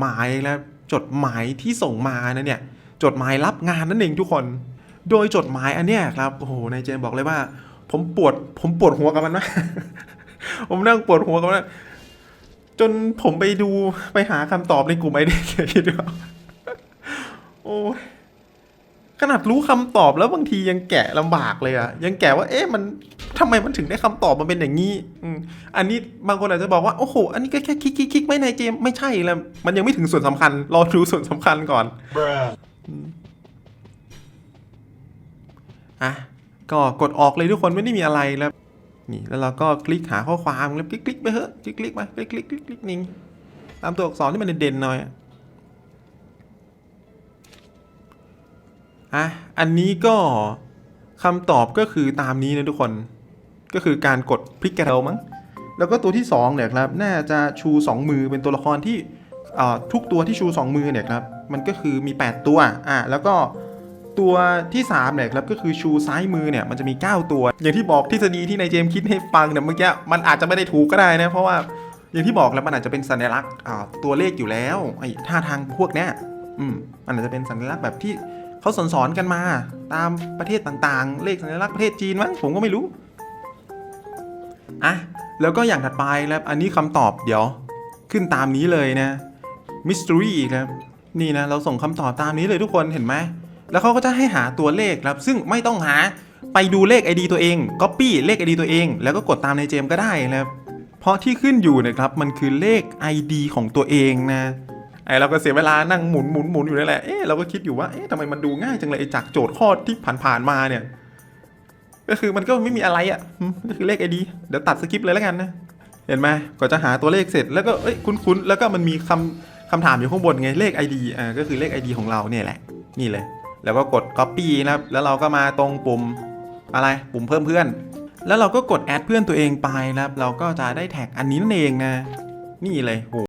หมายและจดหมายที่ส่งมานะเนี่ยจดหมายรับงานนั่นเองทุกคน โดยจดหมายอันเนี้ยครับโอ้โหนายเจมส์บอกเลยว่า ผมปวดผมปวดหัวกับมันมากผมนั่งปวดหัวกับมันจนผมไปดูไปหาคำตอบในกลุ่มไอเดียคิดว่าโอ้ ขนาดรู้คำตอบแล้วบางทียังแกะลำบากเลยอะยังแกะว่าเอ๊ะมันทำไมมันถึงได้คำตอบมันเป็นอย่างนี้อืมอันนี้บางคนอาจจะบอกว่าโอ้โหอันนี้ก็แค่คลิกคลิกคลิกไม่ในเกมไม่ใช่แล้วมันยังไม่ถึงส่วนสำคัญ รอดูส่วนสำคัญก่อน Bruh. อะก็กดออกเลยทุกคนไม่ได้มีอะไรแล้วนี่แล้วเราก็คลิกหาข้อความแล้วคลิกคลิกไปเถอะคลิกคลิกไปคลิกคลิกคลิกคลิกนิ่งตามตัวอักษรที่มันเด่นๆหน่อย อะ อันนี้ก็คำตอบก็คือตามนี้นะทุกคน ก็คือการกดพลิกกระเดามั้ง แล้วก็ตัวที่สองเนี่ยครับ น่าจะชูสองมือเป็นตัวละครที่ทุกตัวที่ชูสองมือเนี่ยครับ มันก็คือมี 8 ตัว อะ แล้วก็ตัวที่3เนี่ยครับก็คือชูซ้ายมือเนี่ยมันจะมี 9 ตัว อย่างที่บอกทฤษฎีที่นายเจมส์คิดให้ฟังเนี่ยเมื่อกี้มันอาจจะไม่ได้ถูกก็ได้นะ เพราะว่าอย่างที่บอกแล้วมันอาจจะเป็นสัญลักษณ์ตัวเลขอยู่แล้วไอ้ท่าทางพวกเนี้ยอืมมันอาจจะเป็นสัญลักษณ์แบบที่ เขาสอนๆกันมาตามประเทศต่างๆ เลขสัญลักษณ์ประเทศจีนมั้งผมก็ไม่รู้อะแล้วก็อย่างถัดไปแล้วอันนี้คำตอบเดี๋ยว ขึ้นตามนี้เลยนะ mystery ครับนี่นะเราส่งคำตอบตามนี้เลยทุกคนเห็นไหมแล้วเขาก็จะให้หาตัวเลขครับ ซึ่งไม่ต้องหาไปดูเลข ID ตัวเอง copy เลข ID ตัวเอง แล้วก็กดตามในเจมก็ได้นะครับเพราะที่ขึ้นอยู่นะครับมันคือเลข ID ของตัวเองนะ ไอเราก็เสียเวลานั่งหมุนหมุนหมุนอยู่นั่นแหละเอ๊ะเราก็คิดอยู่ว่าเอ๊ะทำไมมันดูง่ายจังเลยจากโจทย์ข้อที่ผ่านๆมาเนี่ย ก็คือมันก็ไม่มีอะไรอะก็คือเลขไอดีเดี๋ยวตัดสคริปเลยแล้วกันนะเห็นไหมก็จะหาตัวเลขเสร็จแล้วก็เอ้ยคุ้นๆแล้วก็มันมีคำคำถามอยู่ข้างบนไงเลข ID อ่าก็คือเลข ID ของเราเนี่ยแหละ นี่เลย แล้วก็กด copy นะครับแล้วเราก็มาตรงปุ่มอะไรปุ่มเพิ่มเพื่อน แล้วเราก็กดแอดเพื่อนตัวเองไปนะครับ เราก็จะได้แท็กอันนี้นั่นเองนะ นี่เลยโห